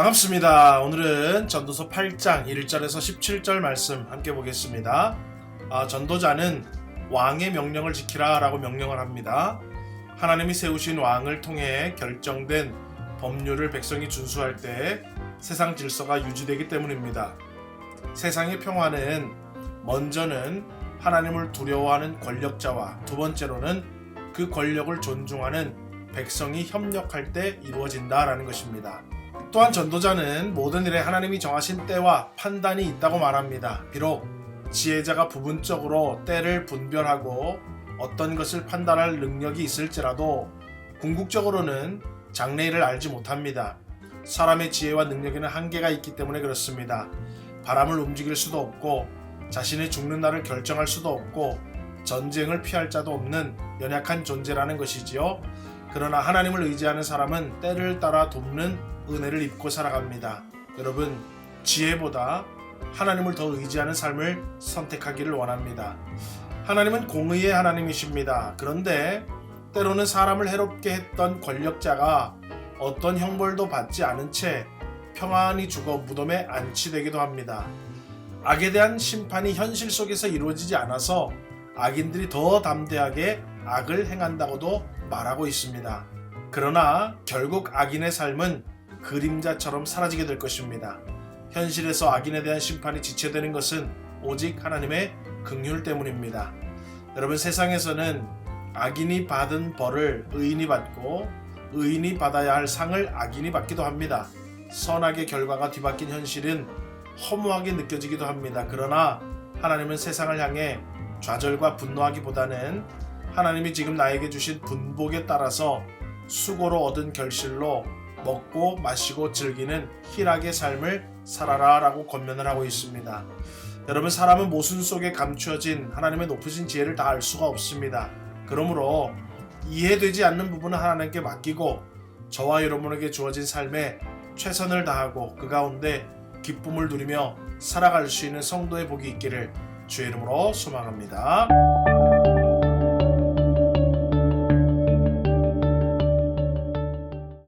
반갑습니다. 오늘은 전도서 8장 1절에서 17절 말씀 함께 보겠습니다. 아, 전도자는 왕의 명령을 지키라 라고 명령을 합니다. 하나님이 세우신 왕을 통해 결정된 법률을 백성이 준수할 때 세상 질서가 유지되기 때문입니다. 세상의 평화는 먼저는 하나님을 두려워하는 권력자와 두 번째로는 그 권력을 존중하는 백성이 협력할 때 이루어진다라는 것입니다. 또한 전도자는 모든 일에 하나님이 정하신 때와 판단이 있다고 말합니다. 비록 지혜자가 부분적으로 때를 분별하고 어떤 것을 판단할 능력이 있을지라도 궁극적으로는 장래일을 알지 못합니다. 사람의 지혜와 능력에는 한계가 있기 때문에 그렇습니다. 바람을 움직일 수도 없고 자신이 죽는 날을 결정할 수도 없고 전쟁을 피할 자도 없는 연약한 존재라는 것이지요. 그러나 하나님을 의지하는 사람은 때를 따라 돕는 은혜를 입고 살아갑니다. 여러분, 지혜보다 하나님을 더 의지하는 삶을 선택하기를 원합니다. 하나님은 공의의 하나님이십니다. 그런데 때로는 사람을 해롭게 했던 권력자가 어떤 형벌도 받지 않은 채 평안히 죽어 무덤에 안치되기도 합니다. 악에 대한 심판이 현실 속에서 이루어지지 않아서 악인들이 더 담대하게 악을 행한다고도 말하고 있습니다. 그러나 결국 악인의 삶은 그림자처럼 사라지게 될 것입니다. 현실에서 악인에 대한 심판이 지체되는 것은 오직 하나님의 긍휼 때문입니다. 여러분 세상에서는 악인이 받은 벌을 의인이 받고 의인이 받아야 할 상을 악인이 받기도 합니다. 선악의 결과가 뒤바뀐 현실은 허무하게 느껴지기도 합니다. 그러나 하나님은 세상을 향해 좌절과 분노하기보다는 하나님이 지금 나에게 주신 분복에 따라서 수고로 얻은 결실로 먹고 마시고 즐기는 희락의 삶을 살아라 라고 권면을 하고 있습니다. 여러분 사람은 모순 속에 감추어진 하나님의 높으신 지혜를 다 알 수가 없습니다. 그러므로 이해되지 않는 부분은 하나님께 맡기고 저와 여러분에게 주어진 삶에 최선을 다하고 그 가운데 기쁨을 누리며 살아갈 수 있는 성도의 복이 있기를 주의 이름으로 소망합니다.